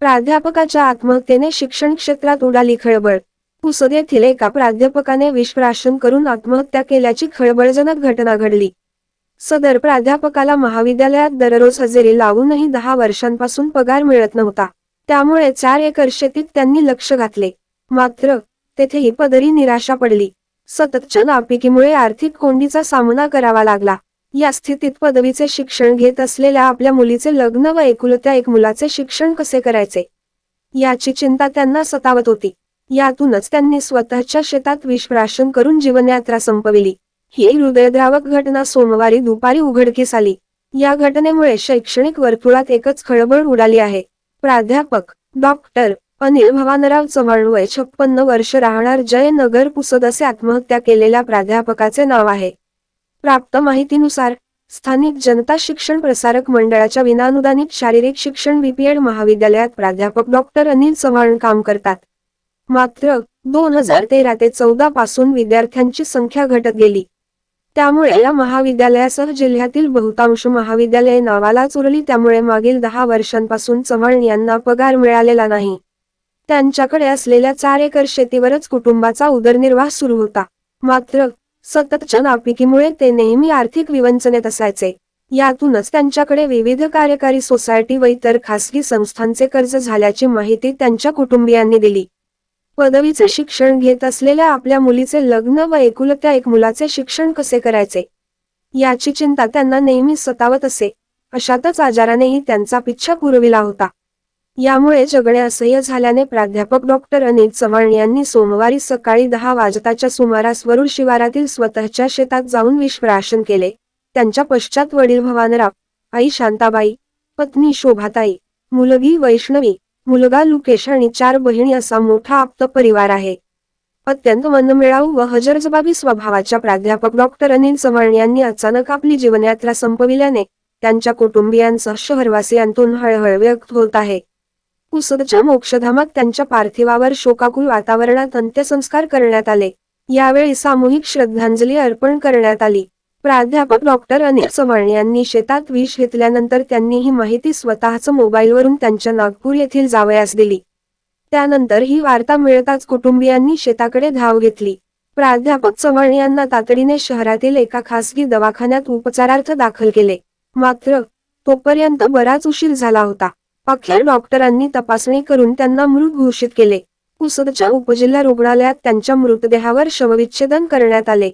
प्राध्यापकाच्या आत्महत्येने शिक्षण क्षेत्रात उडाली खळबळ. पुसद येथील एका प्राध्यापकाने विषप्राशन करून आत्महत्या केल्याची खळबळजनक घटना घडली. सदर प्राध्यापकाला महाविद्यालयात दररोज हजेरी लावूनही दहा वर्षांपासून पगार मिळत नव्हता. त्यामुळे चार एकर शेतीत त्यांनी लक्ष घातले. मात्र तेथेही पदरी निराशा पडली. सततच्या नापिकीमुळे आर्थिक कोंडीचा सामना करावा लागला. या स्थितीत पदवीचे शिक्षण घेत असलेल्या आपल्या मुलीचे लग्न व एकुलत्या एक मुलाचे शिक्षण कसे करायचे? याची चिंता त्यांना सतावत होती. यातूनच त्यांनी स्वतःच्या शेतात विषप्राशन करून जीवनयात्रा संपविली. ही हृदयद्रावक घटना सोमवारी दुपारी उघडकीस आली. या घटनेमुळे शैक्षणिक वर्तुळात एकच खळबळ उडाली आहे. प्राध्यापक डॉक्टर अनिल भवानराव चव्हाण वय छप्पन्न वर्ष राहणार जयनगर पुसद असे आत्महत्या केलेल्या प्राध्यापकाचे नाव आहे. प्राप्त माहितीनुसार स्थानिक जनता शिक्षण प्रसारक मंडळाच्या विनानुदानित शारीरिक शिक्षण बीपीएड महाविद्यालयात प्राध्यापक डॉक्टर अनिल चव्हाण काम करतात. मात्र दोन हजार तेरा ते चौदा पासून विद्यार्थ्यांची संख्या घटत गेली. त्यामुळे या महाविद्यालयासह जिल्ह्यातील बहुतांश महाविद्यालये नावालाच उरली त्यामुळे मागील दहा वर्षांपासून चव्हाण यांना पगार मिळालेला नाही. त्यांच्याकडे असलेल्या चार एकर शेतीवरच कुटुंबाचा उदरनिर्वाह सुरू होता. मात्र सततच्या नापिकीमुळे ते नेहमी आर्थिक विवंचनेत असायचे. यातूनच त्यांच्याकडे विविध कार्यकारी सोसायटी व इतर खासगी संस्थांचे कर्ज झाल्याची माहिती त्यांच्या कुटुंबियांनी दिली. पदवीचे शिक्षण घेत असलेल्या आपल्या मुलीचे लग्न व एकुलत्या एक मुलाचे शिक्षण कसे करायचे? याची चिंता त्यांना नेहमी सतावत असे. अशातच आजारानेही त्यांचा पिच्छा पुरविला होता. यामुळे जगणे असह्य झाल्याने प्राध्यापक डॉक्टर अनिल चव्हाण यांनी सोमवारी सकाळी दहा वाजताच्या सुमारास वरुड शिवारातील स्वतःच्या शेतात जाऊन विषप्राशन केले. त्यांच्या पश्चात वडील भवानराव आई शांताबाई पत्नी शोभाताई मुलगी वैष्णवी मुलगा लुकेश आणि चार बहिणी असा मोठा आप्त परिवार आहे. अत्यंत मनमिळाऊ व हजरजबाबी स्वभावाच्या प्राध्यापक डॉक्टर अनिल चव्हाण यांनी अचानक आपली जीवनयात्रा संपविल्याने त्यांच्या कुटुंबियांसह शहरवासियांतून हळहळ व्यक्त होत आहे. कुसदच्या मोक्षधामात त्यांच्या पार्थिवावर शोकाकुल वातावरणात अंत्यसंस्कार करण्यात आले. यावेळी सामूहिक श्रद्धांजली अर्पण करण्यात आली. प्राध्यापक डॉक्टर अनिल चव्हाण यांनी शेतात विष घेतल्यानंतर त्यांनी ही माहिती स्वतःच मोबाईलवरून त्यांच्या नागपूर येथील जावयास दिली. त्यानंतर ही वार्ता मिळताच कुटुंबियांनी शेताकडे धाव घेतली. प्राध्यापक चव्हाण यांना तातडीने शहरातील एका खासगी दवाखान्यात उपचारार्थ दाखल केले. मात्र तोपर्यंत बराच उशीर झाला होता. अखेर डॉक्टरांनी तपासणी करून त्यांना मृत घोषित केले. पुसदच्या उपजिल्हा रुग्णालयात त्यांच्या मृतदेहावर शवविच्छेदन करण्यात आले.